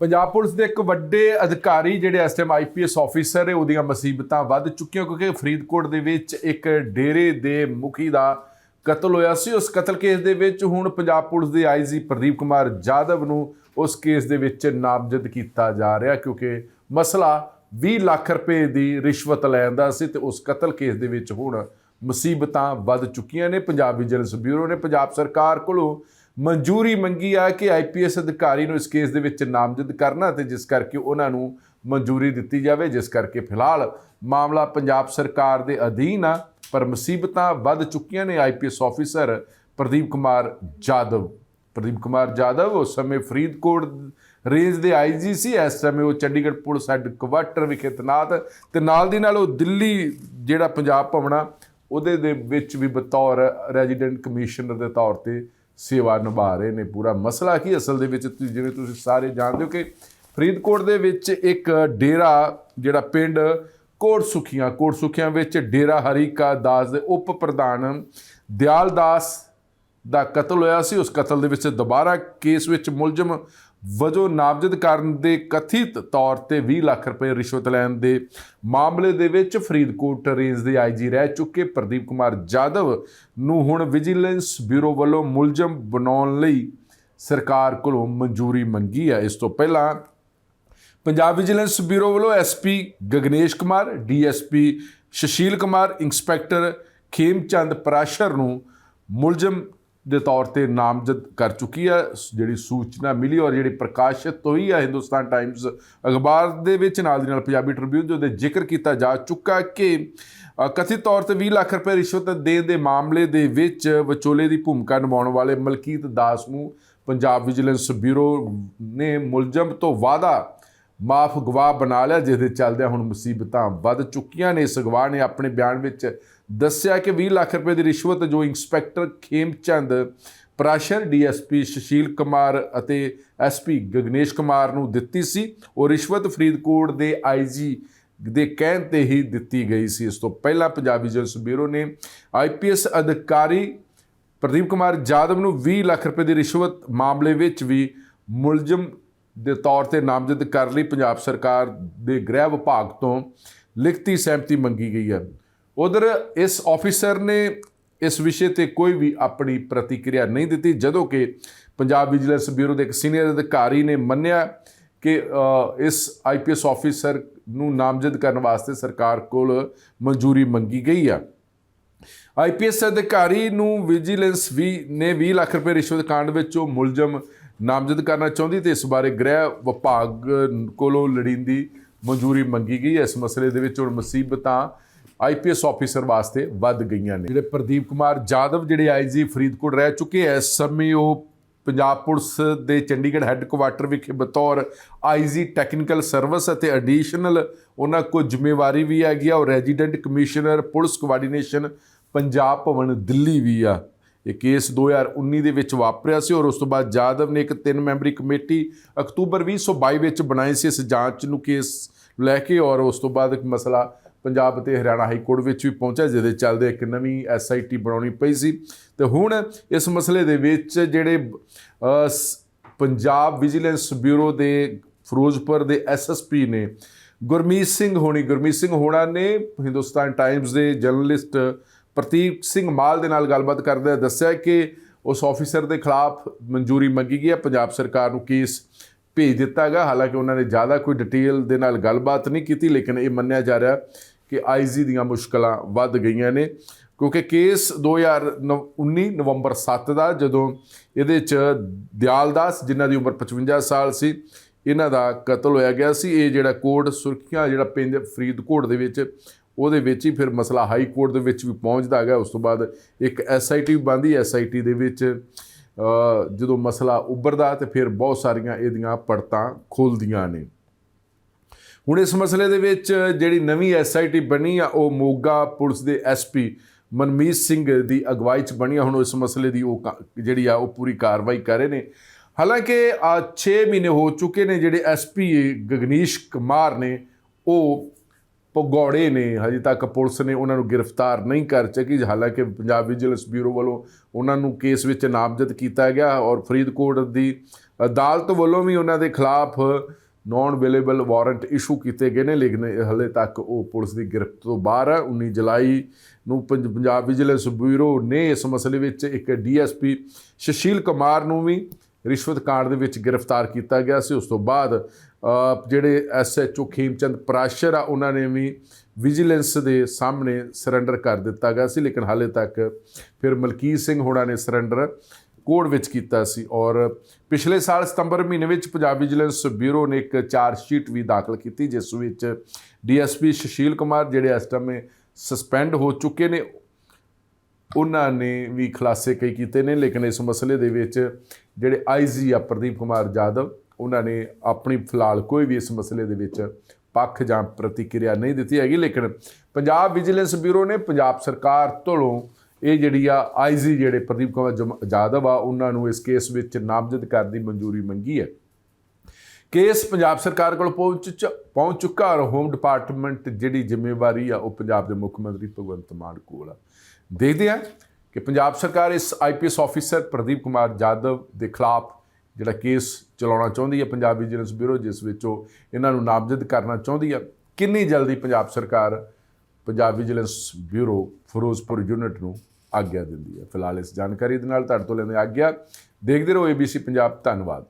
Punjab police ਦੇ ਇੱਕ ਵੱਡੇ ਅਧਿਕਾਰੀ ਜਿਹੜੇ ਇਸ ਟਾਈਮ ਆਈਪੀਐਸ ਆਫੀਸਰ ਹੈ ਉਹਦੀਆਂ ਮੁਸੀਬਤਾਂ ਵੱਧ ਚੁੱਕੀਆਂ ਕਿਉਂਕਿ ਫਰੀਦਕੋਟ ਦੇ ਵਿੱਚ ਇੱਕ ਡੇਰੇ ਦੇ ਮੁਖੀ ਦਾ ਕਤਲ ਹੋਇਆ ਸੀ। ਉਸ ਕਤਲ ਕੇਸ ਦੇ ਵਿੱਚ ਹੁਣ ਪੰਜਾਬ ਪੁਲਿਸ ਦੇ ਆਈਜੀ ਪ੍ਰਦੀਪ ਕੁਮਾਰ ਜਾਦਵ ਨੂੰ ਉਸ ਕੇਸ ਦੇ ਵਿੱਚ ਨਾਮਜ਼ਦ ਕੀਤਾ ਜਾ ਰਿਹਾ ਕਿਉਂਕਿ ਮਸਲਾ 20 ਲੱਖ ਰੁਪਏ ਦੀ ਰਿਸ਼ਵਤ ਲੈਣ ਦਾ ਸੀ ਤੇ ਉਸ ਕਤਲ ਕੇਸ ਦੇ ਵਿੱਚ ਹੁਣ ਮੁਸੀਬਤਾਂ ਵੱਧ ਚੁੱਕੀਆਂ ਨੇ। ਪੰਜਾਬ ਵਿਜੀਲੈਂਸ ਬਿਊਰੋ ਨੇ ਪੰਜਾਬ ਸਰਕਾਰ ਕੋਲੋਂ ਮਨਜ਼ੂਰੀ ਮੰਗੀ ਆ ਕਿ ਆਈਪੀਐਸ ਅਧਿਕਾਰੀ ਨੂੰ ਇਸ ਕੇਸ ਦੇ ਵਿੱਚ ਨਾਮਜ਼ਦ ਕਰਨਾ ਤੇ ਜਿਸ ਕਰਕੇ ਉਹਨਾਂ ਨੂੰ ਮਨਜ਼ੂਰੀ ਦਿੱਤੀ ਜਾਵੇ, ਜਿਸ ਕਰਕੇ ਫਿਲਹਾਲ ਮਾਮਲਾ ਪੰਜਾਬ ਸਰਕਾਰ ਦੇ ਅਧੀਨ ਆ, ਪਰ ਮੁਸੀਬਤਾਂ ਵੱਧ ਚੁੱਕੀਆਂ ਨੇ ਆਈਪੀਐਸ ਆਫੀਸਰ ਪ੍ਰਦੀਪ ਕੁਮਾਰ ਜਾਦਵ ਪ੍ਰਦੀਪ ਕੁਮਾਰ ਜਾਦਵ ਉਸ ਸਮੇਂ ਫਰੀਦਕੋਟ ਰੇਂਜ ਦੇ ਆਈਜੀ ਸੀ, ਇਸ ਸਮੇਂ ਉਹ ਚੰਡੀਗੜ੍ਹ ਪੁਲਿਸ ਹੈੱਡਕੁਆਟਰ ਵਿਖੇ ਤੈਨਾਤ ਤੇ ਨਾਲ ਦੀ ਨਾਲ ਉਹ ਦਿੱਲੀ ਜਿਹੜਾ ਪੰਜਾਬ ਭਵਨਾ ਉਹਦੇ ਦੇ ਵਿੱਚ ਵੀ ਬਤੌਰ ਰੈਜ਼ੀਡੈਂਟ ਕਮਿਸ਼ਨਰ ਦੇ ਤੌਰ ਤੇ ਸੇਵਾ ਨਿਭਾ ਰਹੇ ਨੇ ਪੂਰਾ ਮਸਲਾ ਕੀ ਅਸਲ ਦੇ ਵਿੱਚ ਤੁਸੀਂ ਜਿਵੇਂ ਤੁਸੀਂ ਸਾਰੇ ਜਾਣਦੇ ਹੋ ਕਿ ਫਰੀਦਕੋਟ ਦੇ ਵਿੱਚ ਇੱਕ ਡੇਰਾ ਜਿਹੜਾ ਪਿੰਡ ਕੋਟ ਸੁਖੀਆਂ ਕੋਟ ਸੁਖੀਆਂ ਵਿੱਚ ਡੇਰਾ ਹਰੀਕਾ ਦਾਸ ਦੇ ਉਪ ਪ੍ਰਧਾਨ ਦਿਆਲ ਦਾਸ ਦਾ ਕਤਲ ਹੋਇਆ ਸੀ। ਉਸ ਕਤਲ ਦੇ ਵਿੱਚ ਦੁਬਾਰਾ ਕੇਸ ਵਿੱਚ ਮੁਲਜ਼ਮ ਵਜੋਂ ਨਾਮਜ਼ਦ ਕਰਨ ਦੇ ਕਥਿਤ ਤੌਰ ਤੇ 20 ਲੱਖ ਰੁਪਏ ਰਿਸ਼ਵਤ ਲੈਣ ਦੇ ਮਾਮਲੇ ਦੇ ਵਿੱਚ ਫਰੀਦਕੋਟ ਰੇਂਜ ਦੇ ਆਈਜੀ ਰਹਿ ਚੁੱਕੇ ਪ੍ਰਦੀਪ ਕੁਮਾਰ ਜਾਦਵ ਨੂੰ ਹੁਣ ਵਿਜੀਲੈਂਸ ਬਿਊਰੋ ਵੱਲੋਂ ਮੁਲਜ਼ਮ ਬਣਾਉਣ ਲਈ ਸਰਕਾਰ ਕੋਲੋਂ ਮਨਜ਼ੂਰੀ ਮੰਗੀ ਹੈ। ਇਸ ਤੋਂ ਪਹਿਲਾਂ ਪੰਜਾਬ ਵਿਜੀਲੈਂਸ ਬਿਊਰੋ ਵੱਲੋਂ SP Gaganesh Kumar DSP Sushil Kumar, inspector Khemchand Parashar ਨੂੰ ਮੁਲਜ਼ਮ ਦੇ ਤੌਰ ਤੇ ਨਾਮਜ਼ਦ ਕਰ ਚੁੱਕੀ ਹੈ, ਜਿਹੜੀ ਸੂਚਨਾ ਮਿਲੀ ਔਰ ਜਿਹੜੀ ਪ੍ਰਕਾਸ਼ਿਤ ਹੋਈ ਹੈ ਹਿੰਦੁਸਤਾਨ ਟਾਈਮਜ਼ ਅਖਬਾਰ ਦੇ ਵਿੱਚ, ਨਾਲ ਦੀ ਨਾਲ ਪੰਜਾਬੀ ਟ੍ਰਿਬਿਊਨ ਦੇ ਉਹਦੇ ਜ਼ਿਕਰ ਕੀਤਾ ਜਾ ਚੁੱਕਾ ਕਿ ਕਥਿਤ ਤੌਰ ਤੇ 20 ਲੱਖ ਰੁਪਏ ਰਿਸ਼ਵਤ ਦੇਣ ਦੇ ਮਾਮਲੇ ਦੇ ਵਿੱਚ ਵਿਚੋਲੇ ਦੀ ਭੂਮਿਕਾ ਨਿਭਾਉਣ ਵਾਲੇ ਮਲਕੀਤ ਦਾਸ ਨੂੰ ਪੰਜਾਬ ਵਿਜੀਲੈਂਸ ਬਿਊਰੋ ਨੇ ਮੁਲਜ਼ਮ ਤੋਂ ਵਾਅਦਾ ਮਾਫ ਗਵਾਹ ਬਣਾ ਲਿਆ, ਜਿਸ ਦੇ ਚੱਲਦਿਆਂ ਹੁਣ ਮੁਸੀਬਤਾਂ ਵੱਧ ਚੁੱਕੀਆਂ ਨੇ। ਇਸ ਗਵਾਹ ਨੇ ਆਪਣੇ ਬਿਆਨ ਵਿੱਚ ਦੱਸਿਆ ਕਿ 20 ਲੱਖ ਰੁਪਏ ਦੀ ਰਿਸ਼ਵਤ ਜੋ ਇੰਸਪੈਕਟਰ ਖੇਮਚੰਦ ਪ੍ਰਾਸ਼ਰ ਡੀਐਸਪੀ ਸੁਸ਼ੀਲ ਕੁਮਾਰ ਅਤੇ ਐਸਪੀ ਗਗਨੇਸ਼ ਕੁਮਾਰ ਨੂੰ ਦਿੱਤੀ ਸੀ, ਉਹ ਰਿਸ਼ਵਤ ਫਰੀਦਕੋਟ ਦੇ ਆਈਜੀ ਦੇ ਕਹਿਣ ਤੇ ਹੀ ਦਿੱਤੀ ਗਈ ਸੀ। ਇਸ ਤੋਂ ਪਹਿਲਾਂ ਪੰਜਾਬ ਵਿਜੀਲੈਂਸ ਬਿਊਰੋ ਨੇ ਆਈਪੀਐਸ ਅਧਿਕਾਰੀ ਪ੍ਰਦੀਪ ਕੁਮਾਰ ਯਾਦਵ ਨੂੰ 20 ਲੱਖ ਰੁਪਏ ਦੀ ਰਿਸ਼ਵਤ ਮਾਮਲੇ ਵਿੱਚ ਵੀ ਮੁਲਜ਼ਮ ਦੇ ਤੌਰ ਤੇ ਨਾਮਜ਼ਦ ਕਰਨ ਲਈ। ਪੰਜਾਬ ਸਰਕਾਰ ਦੇ ਗ੍ਰਹਿ ਵਿਭਾਗ ਤੋਂ ਲਿਖਤੀ ਸਹਿਮਤੀ ਮੰਗੀ ਗਈ ਹੈ। ਉਧਰ ਇਸ ਆਫੀਸਰ ਨੇ ਇਸ ਵਿਸ਼ੇ ਤੇ ਕੋਈ ਵੀ ਆਪਣੀ ਪ੍ਰਤੀਕਿਰਿਆ ਨਹੀਂ ਦਿੱਤੀ ਜਦੋਂ ਕਿ ਪੰਜਾਬ ਵਿਜੀਲੈਂਸ ਬਿਊਰੋ ਦੇ ਇੱਕ ਸੀਨੀਅਰ ਅਧਿਕਾਰੀ ਨੇ ਮੰਨਿਆ ਕਿ ਅ, ਇਸ ਆਈਪੀਐਸ ਆਫੀਸਰ ਨੂੰ ਨਾਮਜ਼ਦ ਕਰਨ ਵਾਸਤੇ ਸਰਕਾਰ ਕੋਲ ਮਨਜ਼ੂਰੀ ਮੰਗੀ ਗਈ ਆ। ਆਈਪੀਐਸ ਅਧਿਕਾਰੀ ਨੂੰ ਵਿਜੀਲੈਂਸ ਵੀ ਨੇ 20 ਲੱਖ ਰੁਪਏ ਰਿਸ਼ਵਤ ਕਾਂਡ ਵਿੱਚ ਉਹ ਮੁਲਜ਼ਮ ਨਾਮਜ਼ਦ ਕਰਨਾ ਚਾਹੁੰਦੀ ਤੇ ਇਸ ਬਾਰੇ ਗ੍ਰਹਿ ਵਿਭਾਗ ਕੋਲੋਂ ਲੜੀਂਦੀ ਮਨਜ਼ੂਰੀ ਮੰਗੀ ਗਈ ਇਸ ਮਸਲੇ ਦੇ ਵਿੱਚ ਹੁਣ ਮੁਸੀਬਤਾਂ ਆਈਪੀਐਸ ਆਫੀਸਰ ਵਾਸਤੇ ਵੱਧ ਗਈਆਂ ਨੇ। ਜਿਹੜੇ ਪ੍ਰਦੀਪ ਕੁਮਾਰ ਜਾਦਵ ਜਿਹੜੇ ਆਈਜੀ ਫਰੀਦਕੋਟ ਰਹਿ ਚੁੱਕੇ ਐ, ਇਸ ਸਮੇਂ ਉਹ ਪੰਜਾਬ ਪੁਲਿਸ ਦੇ ਚੰਡੀਗੜ੍ਹ ਹੈੱਡਕੁਆਟਰ ਵਿਖੇ ਬਤੌਰ ਆਈਜੀ ਟੈਕਨੀਕਲ ਸਰਵਿਸ ਅਤੇ ਐਡੀਸ਼ਨਲ ਉਹਨਾਂ ਕੋਲ ਜ਼ਿੰਮੇਵਾਰੀ ਵੀ ਹੈਗੀ ਆ। ਉਹ resident commissioner police coordination Punjab Bhawan, Delhi ਵੀ ਆ। ਇਹ ਕੇਸ 2019 ਦੇ ਵਿੱਚ ਵਾਪਰਿਆ ਸੀ ਔਰ ਉਸ ਤੋਂ ਬਾਅਦ ਜਾਦਵ ਨੇ ਇੱਕ ਤਿੰਨ ਮੈਂਬਰੀ ਕਮੇਟੀ ਅਕਤੂਬਰ 2022 ਵਿੱਚ ਬਣਾਈ ਸੀ। ਇਸ ਜਾਂਚ ਨੂੰ ਕੇਸ ਲੈ ਕੇ ਔਰ ਉਸ ਤੋਂ ਬਾਅਦ ਇੱਕ ਮਸਲਾ ਪੰਜਾਬ ਅਤੇ ਹਰਿਆਣਾ ਹਾਈ ਕੋਰਟ ਵਿੱਚ ਵੀ ਪਹੁੰਚਿਆ, ਜਿਹਦੇ ਚੱਲਦੇ ਇੱਕ ਨਵੀਂ ਐਸਆਈਟੀ ਬਣਾਉਣੀ ਪਈ ਸੀ। ਤੇ ਹੁਣ ਇਸ ਮਸਲੇ ਦੇ ਵਿੱਚ ਜਿਹੜੇ ਪੰਜਾਬ ਵਿਜੀਲੈਂਸ ਬਿਊਰੋ ਦੇ ਫਿਰੋਜ਼ਪੁਰ ਦੇ ਐਸਐਸਪੀ ਨੇ ਗੁਰਮੀਤ ਸਿੰਘ ਹੋਣੀ, ਗੁਰਮੀਤ ਸਿੰਘ ਹੋਣਾ ਨੇ ਹਿੰਦੁਸਤਾਨ ਟਾਈਮਜ਼ ਦੇ ਜਰਨਲਿਸਟ ਪ੍ਰਤੀਕ ਸਿੰਘ ਮਾਲ ਦੇ ਨਾਲ ਗੱਲਬਾਤ ਕਰਦੇ ਦੱਸਿਆ ਕਿ ਉਸ ਆਫੀਸਰ ਦੇ ਖਿਲਾਫ ਮਨਜ਼ੂਰੀ ਮੰਗੀ ਗਈ ਹੈ। ਪੰਜਾਬ ਸਰਕਾਰ ਨੂੰ ਕੇਸ ਭੇਜ ਦਿੱਤਾ ਹੈਗਾ ਹਾਲਾਂਕਿ ਉਹਨਾਂ ਨੇ ਜ਼ਿਆਦਾ ਕੋਈ ਡਿਟੇਲ ਦੇ ਨਾਲ ਗੱਲਬਾਤ ਨਹੀਂ ਕੀਤੀ, ਲੇਕਿਨ ਇਹ ਮੰਨਿਆ ਜਾ ਰਿਹਾ ਕਿ ਆਈਜੀ ਦੀਆਂ ਮੁਸ਼ਕਲਾਂ ਵੱਧ ਗਈਆਂ ਨੇ। ਕਿਉਂਕਿ ਕੇਸ 2019 ਨਵੰਬਰ 7 ਦਾ, ਜਦੋਂ ਇਹਦੇ ਚ ਦਿਆਲਦਾਸ ਜਿਨ੍ਹਾਂ ਦੀ ਉਮਰ 55 ਸਾਲ ਸੀ, ਇਹਨਾਂ ਦਾ ਕਤਲ ਹੋਇਆ ਗਿਆ ਸੀ। ਇਹ ਜਿਹੜਾ ਕੋਰਟ ਸੁਰਖੀਆਂ, ਜਿਹੜਾ ਪਿੰਡ ਫਰੀਦਕੋਟ ਦੇ ਵਿੱਚ, ਉਹਦੇ ਵਿੱਚ ਹੀ ਫਿਰ ਮਸਲਾ ਹਾਈ ਕੋਰਟ ਦੇ ਵਿੱਚ ਵੀ ਪਹੁੰਚਦਾ ਗਿਆ ਉਸ ਤੋਂ ਬਾਅਦ ਇੱਕ ਐਸਆਈਟੀ ਵੀ ਬੰਦੀ ਐਸਆਈਟੀ ਦੇ ਵਿੱਚ ਜਦੋਂ ਮਸਲਾ ਉੱਭਰਦਾ ਤੇ ਫਿਰ ਬਹੁਤ ਸਾਰੀਆਂ ਇਹਦੀਆਂ ਪੜਤਾਂ ਖੁੱਲਦੀਆਂ ਨੇ। ਹੁਣ ਇਸ ਮਸਲੇ ਦੇ ਵਿੱਚ ਜਿਹੜੀ ਨਵੀਂ ਐਸਆਈਟੀ ਬਣੀ ਆ, ਉਹ ਮੋਗਾ ਪੁਲਿਸ ਦੇ ਐਸਪੀ ਮਨਮੀਤ ਸਿੰਘ ਦੀ ਅਗਵਾਈ ਚ ਬਣੀ ਆ। ਹੁਣ ਇਸ ਮਸਲੇ ਦੀ ਉਹ ਕਾ- ਜਿਹੜੀ ਆ, ਉਹ ਪੂਰੀ ਕਾਰਵਾਈ ਕਰ ਰਹੇ ਨੇ। ਹਾਲਾਂਕਿ ਆ 6 ਮਹੀਨੇ ਹੋ ਚੁੱਕੇ ਨੇ, ਜਿਹੜੇ ਐਸਪੀ ਗਗਨੀਸ਼ ਕੁਮਾਰ ਨੇ, ਉਹ ਭਗੌੜੇ ਨੇ, ਹਜੇ ਤੱਕ ਪੁਲਿਸ ਨੇ ਉਹਨਾਂ ਨੂੰ ਗ੍ਰਿਫਤਾਰ ਨਹੀਂ ਕਰ ਸਕੀ। ਹਾਲਾਂਕਿ ਪੰਜਾਬ ਵਿਜੀਲੈਂਸ ਬਿਊਰੋ ਵੱਲੋਂ ਉਹਨਾਂ ਨੂੰ ਕੇਸ ਵਿੱਚ ਨਾਮਜ਼ਦ ਕੀਤਾ ਗਿਆ ਔਰ ਫਰੀਦਕੋਟ ਦੀ ਅਦਾਲਤ ਵੱਲੋਂ ਵੀ ਉਹਨਾਂ ਦੇ ਖਿਲਾਫ ਨਾਨ ਅਵੇਲੇਬਲ ਵਾਰੰਟ ਇਸ਼ੂ ਕੀਤੇ ਗਏ ਨੇ, ਲੇਕਿਨ ਹਲੇ ਤੱਕ ਉਹ ਪੁਲਿਸ ਦੀ ਗ੍ਰਿਫਤ ਤੋਂ ਬਾਹਰ ਹੈ 19 ਜੁਲਾਈ ਨੂੰ ਪੰਜ- ਪੰਜਾਬ ਵਿਜੀਲੈਂਸ ਬਿਊਰੋ ਨੇ ਇਸ ਮਸਲੇ ਵਿੱਚ ਇੱਕ ਡੀਐਸਪੀ ਸੁਸ਼ੀਲ ਕੁਮਾਰ ਨੂੰ ਵੀ ਰਿਸ਼ਵਤ ਕਾਂਡ ਦੇ ਵਿੱਚ ਗ੍ਰਿਫਤਾਰ ਕੀਤਾ ਗਿਆ ਸੀ। ਉਸ ਤੋਂ ਬਾਅਦ ਜਿਹੜੇ ਐਸਐਚਓ ਖੇਮਚੰਦ ਪ੍ਰਾਸ਼ਰ ਆ, ਉਹਨਾਂ ਨੇ ਵੀ ਵਿਜੀਲੈਂਸ ਦੇ ਸਾਹਮਣੇ ਸਰੈਂਡਰ ਕਰ ਦਿੱਤਾ ਗਿਆ ਸੀ, ਲੇਕਿਨ ਹਾਲੇ ਤੱਕ ਫਿਰ ਮਲਕੀਤ ਸਿੰਘ ਹੋਣਾ ਨੇ ਸਰੈਂਡਰ ਕੋਰਟ ਵਿੱਚ ਕੀਤਾ ਸੀ ਔਰ ਪਿਛਲੇ ਸਾਲ ਸਤੰਬਰ ਮਹੀਨੇ ਵਿੱਚ ਪੰਜਾਬ ਵਿਜੀਲੈਂਸ ਬਿਊਰੋ ਨੇ ਇੱਕ ਚਾਰਜ ਸ਼ੀਟ ਵੀ ਦਾਖਲ ਕੀਤੀ, ਜਿਸ ਵਿੱਚ ਡੀਐਸਪੀ ਸੁਸ਼ੀਲ ਕੁਮਾਰ ਜਿਹੜੇ ਇਸ ਟਾਈਮ ਸਸਪੈਂਡ ਹੋ ਚੁੱਕੇ ਨੇ, ਉਹਨਾਂ ਨੇ ਵੀ ਖੁਲਾਸੇ ਕਈ ਕੀਤੇ ਨੇ, ਲੇਕਿਨ ਇਸ ਮਸਲੇ ਦੇ ਵਿੱਚ ਜਿਹੜੇ ਆਈਜੀ ਆ, ਪ੍ਰਦੀਪ ਕੁਮਾਰ ਜਾਦਵ ਉਹਨਾਂ ਨੇ ਆਪਣੀ ਫਿਲਹਾਲ ਕੋਈ ਵੀ ਇਸ ਮਸਲੇ ਦੇ ਵਿੱਚ ਪੱਖ ਜਾਂ ਪ੍ਰਤੀਕਿਰਿਆ ਨਹੀਂ ਦਿੱਤੀ ਹੈਗੀ, ਲੇਕਿਨ ਪੰਜਾਬ ਵਿਜੀਲੈਂਸ ਬਿਊਰੋ ਨੇ ਪੰਜਾਬ ਸਰਕਾਰ ਤੋਂ ਇਹ ਜਿਹੜੀ ਆ ਆਈਜੀ ਜਿਹੜੇ ਪ੍ਰਦੀਪ ਕੁਮਾਰ ਜਮ- ਜਾਦਵ ਆ, ਉਹਨਾਂ ਨੂੰ ਇਸ ਕੇਸ ਵਿੱਚ ਨਾਮਜ਼ਦ ਕਰਨ ਦੀ ਮਨਜ਼ੂਰੀ ਮੰਗੀ ਹੈ। ਕੇਸ ਪੰਜਾਬ ਸਰਕਾਰ ਕੋਲ ਪਹੁੰਚ ਪਹੁੰਚ ਚੁੱਕਾ ਔਰ ਹੋਮ ਡਿਪਾਰਟਮੈਂਟ ਜਿਹੜੀ ਜ਼ਿੰਮੇਵਾਰੀ ਆ ਉਹ ਪੰਜਾਬ ਦੇ ਮੁੱਖ ਮੰਤਰੀ ਭਗਵੰਤ ਮਾਨ ਕੋਲ ਆ। ਦੇਖਦੇ ਆ ਕਿ ਪੰਜਾਬ ਸਰਕਾਰ ਇਸ ਆਈਪੀਐਸ ਆਫੀਸਰ ਪ੍ਰਦੀਪ ਕੁਮਾਰ ਜਾਦਵ ਦੇ ਖਿਲਾਫ ਜਿਹੜਾ ਕੇਸ ਚਲਾਉਣਾ ਚਾਹੁੰਦੀ ਹੈ ਪੰਜਾਬ ਵਿਜੀਲੈਂਸ ਬਿਊਰੋ, ਜਿਸ ਵਿੱਚ ਉਹ ਇਹਨਾਂ ਨੂੰ ਨਾਮਜ਼ਦ ਕਰਨਾ ਚਾਹੁੰਦੀ ਹੈ, ਕਿੰਨੀ ਜਲਦੀ ਪੰਜਾਬ ਸਰਕਾਰ Punjab vigilance bureau Ferozepur unit ਨੂੰ ਆਗਿਆ ਦਿੰਦੀ ਹੈ? ਫਿਲਹਾਲ ਇਸ ਜਾਣਕਾਰੀ ਦੇ ਨਾਲ ਤੁਹਾਡੇ ਤੋਂ ਲੈਂਦੇ ਆਗਿਆ। ਦੇਖਦੇ ਰਹੋ ABC ਪੰਜਾਬ, ਧੰਨਵਾਦ।